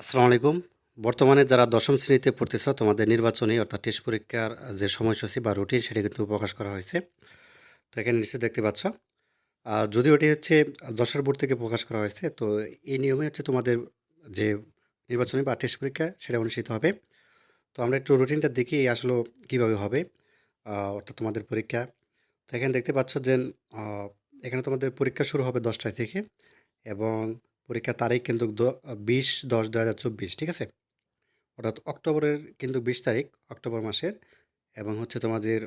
আসসালামু আলাইকুম। বর্তমানে যারা দশম শ্রেণীতে পড়তেছ, তোমাদের নির্বাচনী অর্থাৎ টেস্ট পরীক্ষার যে সময়সূচি বা রুটিন সেটা কিন্তু প্রকাশ করা হয়েছে। তো এখানে নিশ্চয়ই দেখতে পাচ্ছ। আর যদিও এটি হচ্ছে দশের বোর্ড থেকে প্রকাশ করা হয়েছে, তো এই নিয়মে হচ্ছে তোমাদের যে নির্বাচনী বা টেস্ট পরীক্ষা সেটা অনুষ্ঠিত হবে। তো আমরা একটু রুটিনটা দেখি আসলে কীভাবে হবে অর্থাৎ তোমাদের পরীক্ষা। তো এখানে দেখতে পাচ্ছ যে এখানে তোমাদের পরীক্ষা শুরু হবে দশটায় থেকে এবং পরীক্ষার তারিখ কিন্তু বিশ দশ দু হাজার চব্বিশ, ঠিক আছে? অর্থাৎ অক্টোবরের কিন্তু বিশ তারিখ, অক্টোবর মাসের এবং হচ্ছে তোমাদের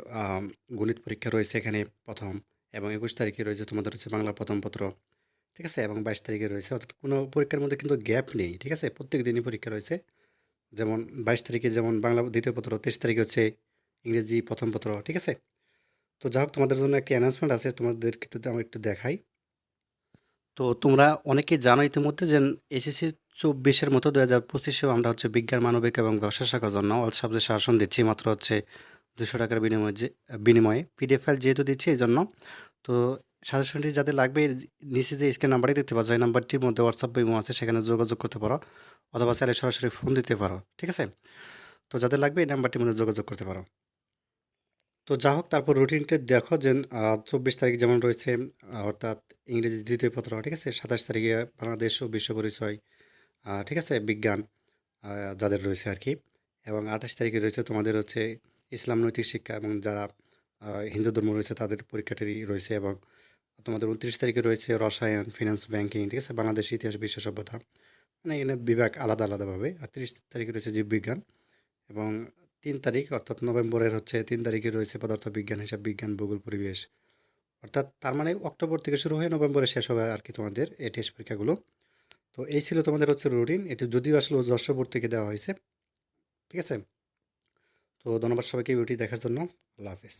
গণিত পরীক্ষা রয়েছে এখানে প্রথম এবং একুশ তারিখে রয়েছে তোমাদের হচ্ছে বাংলা প্রথম পত্র, ঠিক আছে? এবং বাইশ তারিখে রয়েছে, অর্থাৎ কোনো পরীক্ষার মধ্যে কিন্তু গ্যাপ নেই, ঠিক আছে? প্রত্যেক দিনই পরীক্ষা রয়েছে। যেমন বাইশ তারিখে যেমন বাংলা দ্বিতীয় পত্র, তেইশ তারিখে হচ্ছে ইংরেজি প্রথম পত্র, ঠিক আছে? তো যাই হোক, তোমাদের জন্য একটি অ্যানাউন্সমেন্ট আছে, তোমাদেরকে একটু, আমি একটু দেখাই। তো তোমরা অনেকেই জানো ইতিমধ্যে যে এসএসসি চব্বিশের মতো দু হাজার পঁচিশেও আমরা হচ্ছে বিজ্ঞান, মানবিক এবং ব্যবসা শাখার জন্য অল সাবজেক্ট শাসন দিচ্ছি। মাত্র হচ্ছে দুশো টাকার বিনিময়ে যে, বিনিময়ে পিডিএফ ফাইল যেহেতু দিচ্ছি এই জন্য। তো সাজেশনটি যাদের লাগবে নিচে যে স্ক্রিন নাম্বারই দেখতে পাচ্ছ, এই নাম্বারটির মধ্যে হোয়াটসঅ্যাপ ইমো আছে, সেখানে যোগাযোগ করতে পারো অথবা চাইলে সরাসরি ফোন দিতে পারো, ঠিক আছে? তো যাদের লাগবে এই নাম্বারটির মধ্যে যোগাযোগ করতে পারো। তো যা হোক, তারপর রুটিনটা দেখো যে চব্বিশ তারিখ যেমন রয়েছে অর্থাৎ ইংরেজি দ্বিতীয় পত্র, ঠিক আছে? সাতাশ তারিখে বাংলাদেশ ও বিশ্ব পরিচয় ঠিক আছে? বিজ্ঞান যাদের রয়েছে আর কি। এবং আঠাশ তারিখে রয়েছে তোমাদের হচ্ছে ইসলাম নৈতিক শিক্ষা এবং যারা হিন্দু ধর্ম রয়েছে, তাদের পরীক্ষাটি রয়েছে এবং তোমাদের উনত্রিশ তারিখে রয়েছে রসায়ন ফিনান্স ব্যাংকিং ঠিক আছে? বাংলাদেশ ইতিহাস বিশ্ব সভ্যতা। মানে এখানে বিভাগ আলাদা আলাদাভাবে। আর তিরিশ তারিখে রয়েছে জীববিজ্ঞান এবং তিন তারিখ, অর্থাৎ নভেম্বরের হচ্ছে তিন তারিখে রয়েছে পদার্থ বিজ্ঞান হিসাব বিজ্ঞান ভূগোল, পরিবেশ। অর্থাৎ তার মানে অক্টোবর থেকে শুরু হয়ে নভেম্বরে শেষ হবে আর কি তোমাদের এই টেস্ট পরীক্ষাগুলো। তো এই ছিল তোমাদের হচ্ছে রুটিন এটি যদিও আসলে বোর্ড থেকে দেওয়া হয়েছে। ঠিক আছে? তো ধন্যবাদ সবাইকে ভিডিওটি দেখার জন্য। আল্লাহ হাফিজ।